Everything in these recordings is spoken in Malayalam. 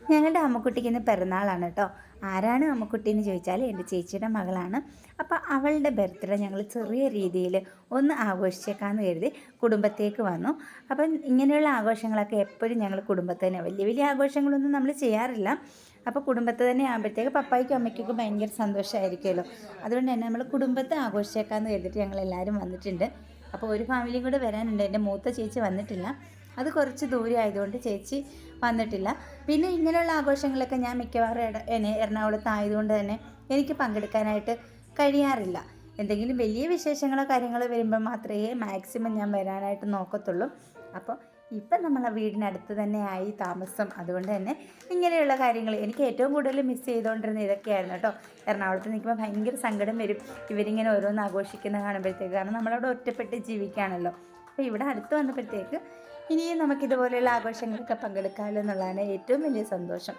ഞങ്ങളുടെ അമ്മക്കുട്ടിക്ക് ഇന്ന് പിറന്നാളാണ് കേട്ടോ. ആരാണ് അമ്മക്കുട്ടി എന്ന് ചോദിച്ചാൽ എന്റെ ചേച്ചിയുടെ മകളാണ്. അപ്പോൾ അവളുടെ ബർത്ത്ഡേ ഞങ്ങൾ ചെറിയ രീതിയിൽ ഒന്ന് ആഘോഷിച്ചേക്കാന്ന് കരുതി കുടുംബത്തേക്ക് വന്നു. അപ്പം ഇങ്ങനെയുള്ള ആഘോഷങ്ങളൊക്കെ എപ്പോഴും ഞങ്ങൾ കുടുംബത്തിൽ തന്നെ വലിയ വലിയ ആഘോഷങ്ങളൊന്നും നമ്മൾ ചെയ്യാറില്ല. അപ്പോൾ കുടുംബത്തിൽ തന്നെ ആകുമ്പോഴത്തേക്ക് പപ്പായ്ക്കും അമ്മയ്ക്കൊക്കെ ഭയങ്കര സന്തോഷമായിരിക്കുമല്ലോ അതുകൊണ്ട് തന്നെ നമ്മൾ കുടുംബത്തെ ആഘോഷിച്ചേക്കാന്ന് കരുതിയിട്ട് ഞങ്ങൾ എല്ലാവരും വന്നിട്ടുണ്ട്. അപ്പോൾ ഒരു ഫാമിലിയും കൂടെ വരാനുണ്ട്. എന്റെ മൂത്ത ചേച്ചി വന്നിട്ടില്ല. അത് കുറച്ച് ദൂരെ ആയതുകൊണ്ട് ചേച്ചി വന്നിട്ടില്ല. പിന്നെ ഇങ്ങനെയുള്ള ആഘോഷങ്ങളൊക്കെ ഞാൻ മിക്കവാറും എറണാകുളത്ത് ആയതുകൊണ്ട് തന്നെ എനിക്ക് പങ്കെടുക്കാനായിട്ട് കഴിയാറില്ല. എന്തെങ്കിലും വലിയ വിശേഷങ്ങളോ കാര്യങ്ങളോ വരുമ്പോൾ മാത്രമേ മാക്സിമം ഞാൻ വരാനായിട്ട് നോക്കത്തുള്ളൂ. അപ്പോൾ ഇപ്പം നമ്മളെ വീടിനടുത്ത് തന്നെ ആയി താമസം. അതുകൊണ്ട് തന്നെ ഇങ്ങനെയുള്ള കാര്യങ്ങൾ എനിക്ക് ഏറ്റവും കൂടുതൽ മിസ് ചെയ്തുകൊണ്ടിരുന്ന ഇതൊക്കെയായിരുന്നു കേട്ടോ. എറണാകുളത്ത് നിൽക്കുമ്പോൾ ഭയങ്കര സങ്കടം വരും. ഇവരിങ്ങനെ ഓരോന്ന് ആഘോഷിക്കുന്ന കാണുമ്പോഴത്തേക്ക്. കാരണം നമ്മളവിടെ ഒറ്റപ്പെട്ട് ജീവിക്കുകയാണല്ലോ. അപ്പോൾ ഇവിടെ അടുത്ത് വന്നപ്പോഴത്തേക്ക് ഇനിയും നമുക്കിതുപോലെയുള്ള ആഘോഷങ്ങളൊക്കെ പങ്കെടുക്കാമല്ലോ എന്നുള്ളതാണ് ഏറ്റവും വലിയ സന്തോഷം.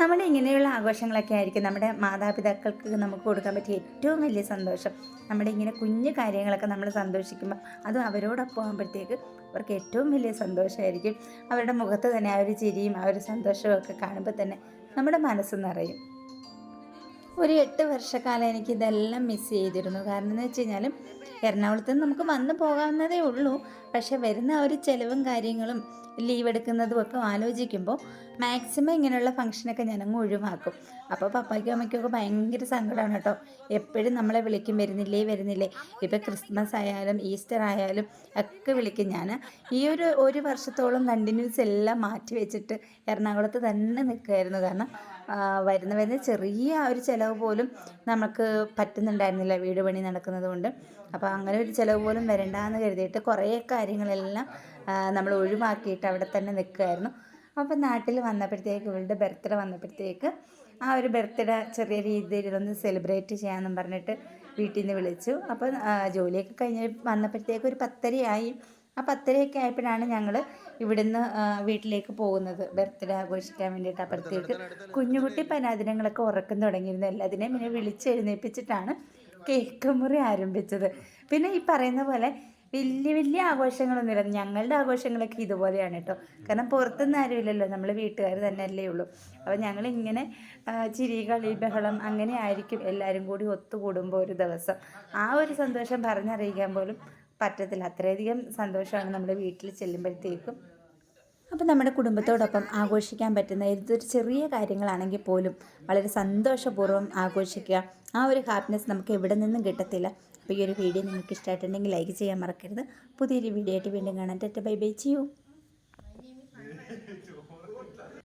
നമ്മുടെ ഇങ്ങനെയുള്ള ആഘോഷങ്ങളൊക്കെ ആയിരിക്കും നമ്മുടെ മാതാപിതാക്കൾക്ക് നമുക്ക് കൊടുക്കാൻ പറ്റിയ ഏറ്റവും വലിയ സന്തോഷം. നമ്മുടെ ഇങ്ങനെ കുഞ്ഞു കാര്യങ്ങളൊക്കെ നമ്മൾ സന്തോഷിക്കുമ്പോൾ അതും അവരോടൊപ്പം ആകുമ്പോഴത്തേക്ക് അവർക്ക് ഏറ്റവും വലിയ സന്തോഷമായിരിക്കും. അവരുടെ മുഖത്ത് തന്നെ ആ ഒരു ചിരിയും ആ ഒരു സന്തോഷവും ഒക്കെ കാണുമ്പോൾ തന്നെ നമ്മുടെ മനസ്സ് നിറയും. ഒരു എട്ട് വർഷക്കാലം എനിക്ക് ഇതെല്ലാം മിസ് ചെയ്തിരുന്നു. കാരണം എന്ന് വെച്ച് കഴിഞ്ഞാൽ എറണാകുളത്ത് നിന്ന് നമുക്ക് വന്നു പോകാവുന്നതേ ഉള്ളൂ. പക്ഷെ വരുന്ന ആ ഒരു ചിലവും കാര്യങ്ങളും ലീവ് എടുക്കുന്നതും ഒക്കെ ആലോചിക്കുമ്പോൾ മാക്സിമം ഇങ്ങനെയുള്ള ഫംഗ്ഷനൊക്കെ ഞാനങ്ങ് ഒഴിവാക്കും. അപ്പോൾ പപ്പയ്ക്കും അമ്മയ്ക്കും ഒക്കെ ഭയങ്കര സങ്കടമാണ് കേട്ടോ. എപ്പോഴും നമ്മളെ വിളിക്കും വരുന്നില്ലേ വരുന്നില്ലേ? ഇപ്പോൾ ക്രിസ്മസ് ആയാലും ഈസ്റ്റർ ആയാലും ഒക്കെ വിളിക്കും. ഞാൻ ഈ ഒരു ഒരു വർഷത്തോളം കണ്ടിന്യൂസ് എല്ലാം മാറ്റി വെച്ചിട്ട് എറണാകുളത്ത് തന്നെ നിൽക്കുമായിരുന്നു കാരണം വരുന്ന വരുന്ന ചെറിയ ഒരു ചിലവ് പോലും നമുക്ക് പറ്റുന്നുണ്ടായിരുന്നില്ല. വീട് പണി നടക്കുന്നത് കൊണ്ട്. അപ്പോൾ അങ്ങനെ ഒരു ചിലവ് പോലും വരണ്ടെന്ന് കരുതിയിട്ട് കുറേ കാര്യങ്ങളെല്ലാം നമ്മൾ ഒഴിവാക്കിയിട്ട് അവിടെ തന്നെ നിൽക്കുമായിരുന്നു അപ്പോൾ നാട്ടിൽ വന്നപ്പോഴത്തേക്ക് ഇവളുടെ ബർത്ത്ഡേ വന്നപ്പോഴത്തേക്ക് ആ ഒരു ബർത്ത്ഡേ ചെറിയ രീതിയിൽ ഒന്ന് സെലിബ്രേറ്റ് ചെയ്യാമെന്നും പറഞ്ഞിട്ട് വീട്ടിൽ നിന്ന് വിളിച്ചു. അപ്പോൾ ജോലിയൊക്കെ കഴിഞ്ഞ് വന്നപ്പോഴത്തേക്ക് ഒരു പത്തരയായി. ആ പത്തരയൊക്കെ ആയപ്പോഴാണ് ഞങ്ങൾ ഇവിടുന്ന് വീട്ടിലേക്ക് പോകുന്നത്. ബർത്ത്ഡേ ആഘോഷിക്കാൻ വേണ്ടിയിട്ട് അപ്പുറത്തേക്ക് കുഞ്ഞുകുട്ടി പനാദിനങ്ങളൊക്കെ ഉറക്കം തുടങ്ങിയിരുന്നു. എല്ലാത്തിനെയും പിന്നെ വിളിച്ചെഴുന്നേൽപ്പിച്ചിട്ടാണ് കേക്ക് മുറി ആരംഭിച്ചത്. പിന്നെ ഈ പറയുന്ന പോലെ വലിയ വലിയ ആഘോഷങ്ങളൊന്നുമില്ല. ഞങ്ങളുടെ ആഘോഷങ്ങളൊക്കെ ഇതുപോലെയാണ് കേട്ടോ. കാരണം പുറത്തുനിന്ന് ആരുമില്ലല്ലോ നമ്മൾ വീട്ടുകാർ തന്നെ അല്ലേ ഉള്ളൂ. അപ്പോൾ ഞങ്ങളിങ്ങനെ ചിരി കളി ബഹളം അങ്ങനെ ആയിരിക്കും എല്ലാവരും കൂടി ഒത്തുകൂടുമ്പോൾ ഒരു ദിവസം. ആ ഒരു സന്തോഷം പറഞ്ഞറിയിക്കാൻ പോലും പറ്റത്തില്ല. അത്രയധികം സന്തോഷമാണ് നമ്മുടെ വീട്ടിൽ ചെല്ലുമ്പോഴത്തേക്കും. അപ്പോൾ നമ്മുടെ കുടുംബത്തോടൊപ്പം ആഘോഷിക്കാൻ പറ്റുന്ന ഏതൊരു ചെറിയ കാര്യങ്ങളാണെങ്കിൽ പോലും വളരെ സന്തോഷപൂർവം ആഘോഷിക്കുക. ആ ഒരു ഹാപ്പിനെസ് നമുക്ക് എവിടെ നിന്നും കിട്ടത്തില്ല. അപ്പോൾ ഈ ഒരു വീഡിയോ നിങ്ങൾക്ക് ഇഷ്ടമായിട്ടുണ്ടെങ്കിൽ ലൈക്ക് ചെയ്യാൻ മറക്കരുത്. പുതിയൊരു വീഡിയോ ആയിട്ട് വീണ്ടും കാണാൻ ടെറ്റ ബൈ ബൈ ചെയ്യൂ